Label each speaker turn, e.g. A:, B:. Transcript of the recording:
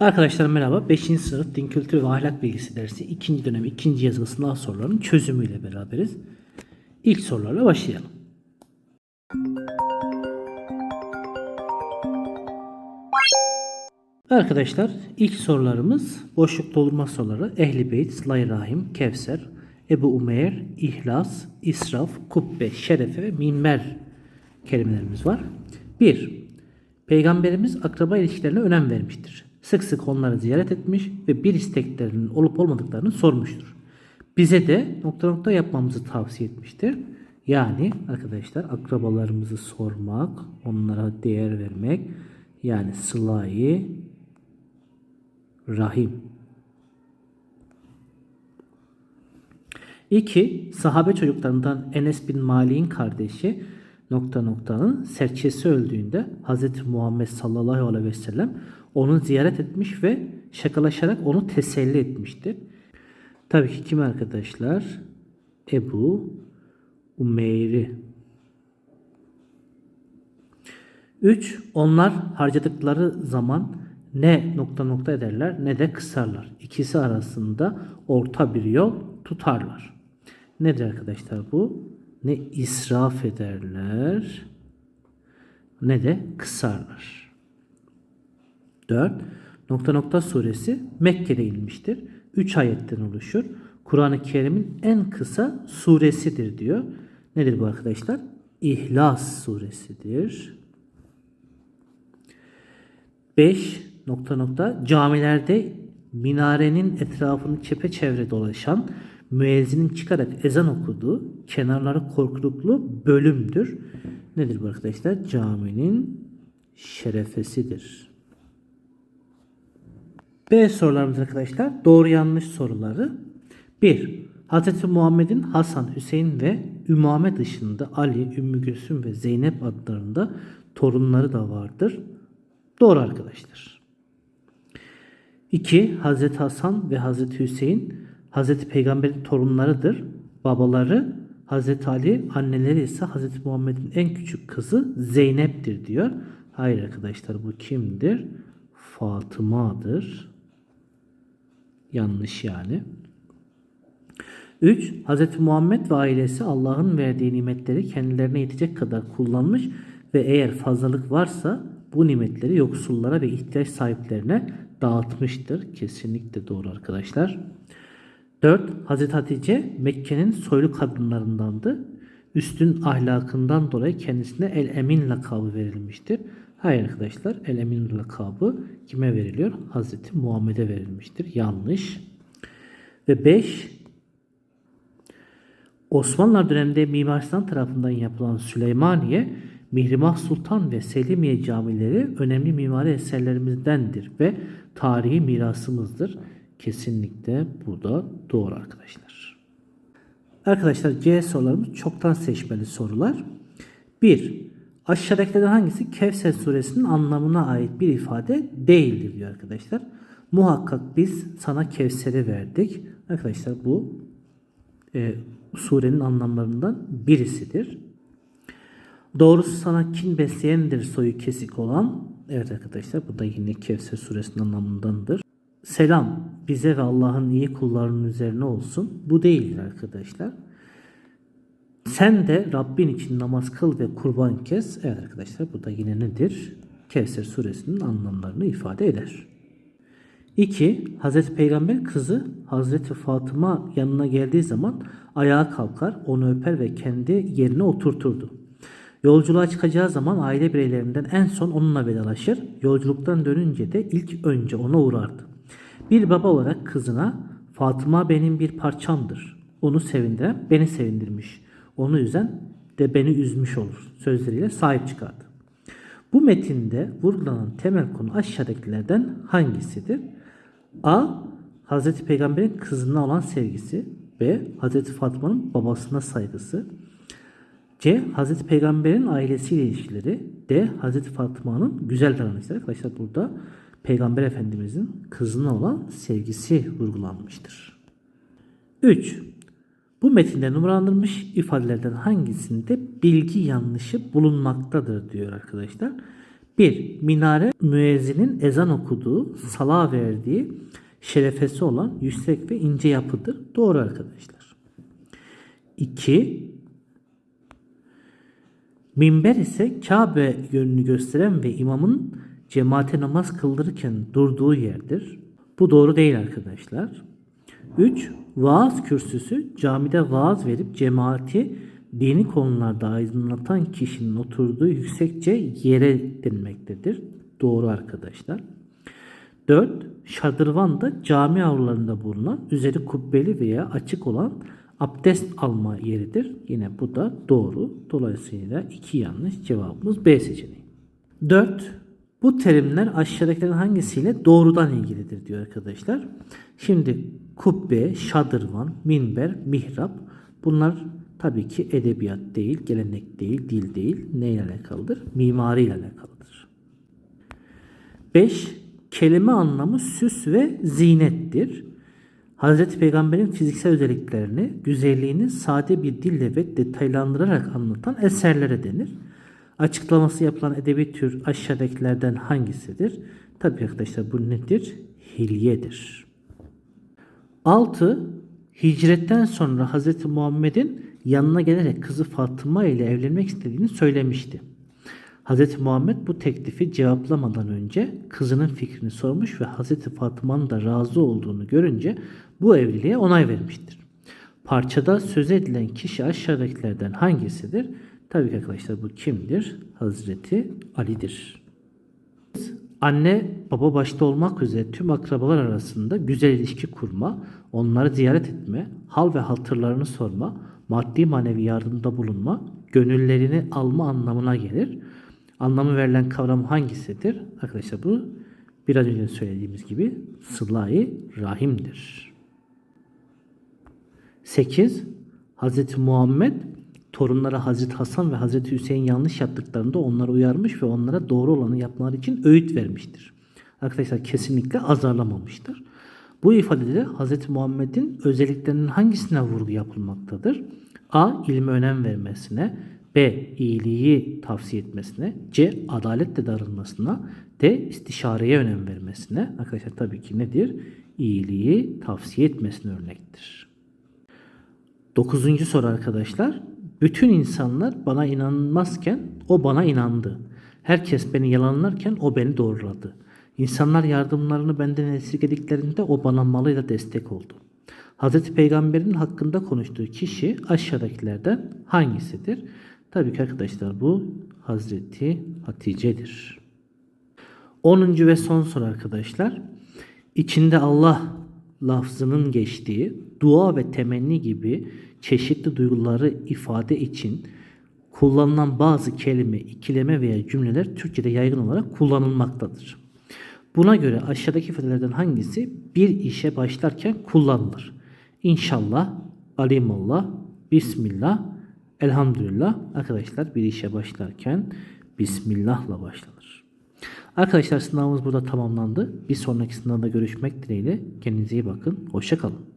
A: Arkadaşlar merhaba. 5. sınıf Din Kültürü ve Ahlak Bilgisi dersi 2. dönem 2. yazılı sınav sorularının çözümüyle beraberiz. İlk sorularla başlayalım. Arkadaşlar ilk sorularımız boşluk doldurma soruları. Ehli Beyt, Sıla-i Rahim, Kevser, Ebu Umeyr, İhlas, İsraf, Kubbe, Şerefe ve Minber kelimelerimiz var. 1. Peygamberimiz akraba ilişkilerine önem vermiştir. Sık sık onları ziyaret etmiş ve bir isteklerinin olup olmadıklarını sormuştur. Bize de nokta nokta yapmamızı tavsiye etmiştir. Yani arkadaşlar akrabalarımızı sormak, onlara değer vermek, yani sılayı rahim. 2. Sahabe çocuklarından Enes bin Malik'in kardeşi nokta noktanın serçesi öldüğünde Hz. Muhammed sallallahu aleyhi ve sellem onu ziyaret etmiş ve şakalaşarak onu teselli etmiştir. Tabii ki kim arkadaşlar? Ebu Umeyri. 3. Onlar harcadıkları zaman ne nokta nokta ederler ne de kısarlar. İkisi arasında orta bir yol tutarlar. Nedir arkadaşlar bu? Ne israf ederler ne de kısarlar. 4. Nokta nokta suresi Mekke'de inmiştir. 3 ayetten oluşur. Kur'an-ı Kerim'in en kısa suresidir diyor. Nedir bu arkadaşlar? İhlas suresidir. 5 nokta nokta camilerde minarenin etrafını çepeçevre dolaşan müezzinin çıkarak ezan okuduğu kenarları korkuluklu bölümdür. Nedir bu arkadaşlar? Caminin şerefesidir. B sorularımız arkadaşlar. Doğru yanlış soruları. 1. Hz. Muhammed'in Hasan, Hüseyin ve Ümame dışında Ali, Ümmü Gülsüm ve Zeynep adlarında torunları da vardır. Doğru arkadaşlar. 2. Hz. Hasan ve Hz. Hüseyin Hz. Peygamber'in torunlarıdır. Babaları Hz. Ali, anneleri ise Hz. Muhammed'in en küçük kızı Zeynep'tir diyor. Hayır arkadaşlar bu kimdir? Fatıma'dır. Yanlış yani. 3. Hz. Muhammed ve ailesi Allah'ın verdiği nimetleri kendilerine yetecek kadar kullanmış ve eğer fazlalık varsa bu nimetleri yoksullara ve ihtiyaç sahiplerine dağıtmıştır. Kesinlikle doğru arkadaşlar. 4. Hz. Hatice Mekke'nin soylu kadınlarındandı. Üstün ahlakından dolayı kendisine El Emin lakabı verilmiştir. Hayır arkadaşlar El Emin lakabı kime veriliyor? Hz. Muhammed'e verilmiştir. Yanlış. Ve 5. Osmanlılar döneminde Mimar Sinan tarafından yapılan Süleymaniye, Mihrimah Sultan ve Selimiye camileri önemli mimari eserlerimizdendir ve tarihi mirasımızdır. Kesinlikle bu da doğru arkadaşlar. Arkadaşlar C sorularımız çoktan seçmeli sorular. 1. Aşağıdakilerden hangisi Kevser suresinin anlamına ait bir ifade değildir diyor arkadaşlar. Muhakkak biz sana Kevser'i verdik. Arkadaşlar bu e, surenin anlamlarından birisidir. Doğrusu sana kin besleyendir soyu kesik olan. Evet arkadaşlar bu da yine Kevser suresinin anlamındandır. Selam bize ve Allah'ın iyi kullarının üzerine olsun. Bu değildir arkadaşlar. Sen de Rabbin için namaz kıl ve kurban kes. Evet arkadaşlar bu da yine nedir? Kevser suresinin anlamlarını ifade eder. 2. Hazreti Peygamber kızı Hazreti Fatıma yanına geldiği zaman ayağa kalkar, onu öper ve kendi yerine oturturdu. Yolculuğa çıkacağı zaman aile bireylerinden en son onunla vedalaşır. Yolculuktan dönünce de ilk önce ona uğrardı. Bir baba olarak kızına Fatıma benim bir parçamdır. Onu sevindiren beni sevindirmiş. Onu üzen de beni üzmüş olur sözleriyle sahip çıkardı. Bu metinde vurgulanan temel konu aşağıdakilerden hangisidir? A. Hz. Peygamber'in kızına olan sevgisi. B. Hz. Fatma'nın babasına saygısı. C. Hz. Peygamber'in ailesiyle ilişkileri. D. Hz. Fatma'nın güzel davranışları. Arkadaşlar burada Peygamber Efendimizin kızına olan sevgisi vurgulanmıştır. 3. Bu metinde numaralandırılmış ifadelerden hangisinde bilgi yanlışı bulunmaktadır diyor arkadaşlar. 1. Minare müezzinin ezan okuduğu, sala verdiği şerefesi olan yüksek ve ince yapıdır. Doğru arkadaşlar. 2. Minber ise Kabe yönünü gösteren ve imamın cemaate namaz kıldırırken durduğu yerdir. Bu doğru değil arkadaşlar. 3. Vaaz kürsüsü camide vaaz verip cemaati dini konularda aydınlatan kişinin oturduğu yüksekçe yere denmektedir. Doğru arkadaşlar. 4. Şadırvan da cami avlularında bulunan üzeri kubbeli veya açık olan abdest alma yeridir. Yine bu da doğru. Dolayısıyla iki yanlış cevabımız B seçeneği. 4. Bu terimler aşağıdakilerin hangisiyle doğrudan ilgilidir diyor arkadaşlar. Şimdi kubbe, şadırvan, minber, mihrap bunlar tabii ki edebiyat değil, gelenek değil, dil değil. Neyle alakalıdır? Mimari ile alakalıdır. 5. Kelime anlamı süs ve zinettir. Hazreti Peygamber'in fiziksel özelliklerini, güzelliğini sade bir dille ve detaylandırarak anlatan eserlere denir. Açıklaması yapılan edebi tür aşağıdakilerden hangisidir? Tabii arkadaşlar bu nedir? Hilyedir. 6. Hicretten sonra Hz. Muhammed'in yanına gelerek kızı Fatıma ile evlenmek istediğini söylemişti. Hz. Muhammed bu teklifi cevaplamadan önce kızının fikrini sormuş ve Hz. Fatıma'nın da razı olduğunu görünce bu evliliğe onay vermiştir. Parçada söz edilen kişi aşağıdakilerden hangisidir? Tabii ki arkadaşlar bu kimdir? Hazreti Ali'dir. Anne baba başta olmak üzere tüm akrabalar arasında güzel ilişki kurma, onları ziyaret etme, hal ve hatırlarını sorma, maddi manevi yardımda bulunma, gönüllerini alma anlamına gelir. Anlamı verilen kavram hangisidir? Arkadaşlar bu biraz önce söylediğimiz gibi sıla-i rahimdir. 8. Hz. Muhammed torunları Hazreti Hasan ve Hazreti Hüseyin yanlış yaptıklarında onları uyarmış ve onlara doğru olanı yapmaları için öğüt vermiştir. Arkadaşlar kesinlikle azarlamamıştır. Bu ifadede Hz. Muhammed'in özelliklerinin hangisine vurgu yapılmaktadır? A. ilme önem vermesine, B. iyiliği tavsiye etmesine, C. Adaletle darılmasına, D. istişareye önem vermesine. Arkadaşlar tabii ki nedir? İyiliği tavsiye etmesine örnektir. Dokuzuncu soru arkadaşlar. Bütün insanlar bana inanmazken o bana inandı. Herkes beni yalanlarken o beni doğruladı. İnsanlar yardımlarını benden esirgediklerinde o bana malıyla destek oldu. Hz. Peygamber'in hakkında konuştuğu kişi aşağıdakilerden hangisidir? Tabii ki arkadaşlar bu Hazreti Hatice'dir. 10. ve son soru arkadaşlar. İçinde Allah lafzının geçtiği dua ve temenni gibi çeşitli duyguları ifade için kullanılan bazı kelime, ikileme veya cümleler Türkçe'de yaygın olarak kullanılmaktadır. Buna göre aşağıdaki ifadelerden hangisi bir işe başlarken kullanılır? İnşallah, alimallah, bismillah, elhamdülillah. Arkadaşlar bir işe başlarken Bismillah'la başlanır. Arkadaşlar sınavımız burada tamamlandı. Bir sonraki sınavda görüşmek dileğiyle. Kendinize iyi bakın. Hoşçakalın.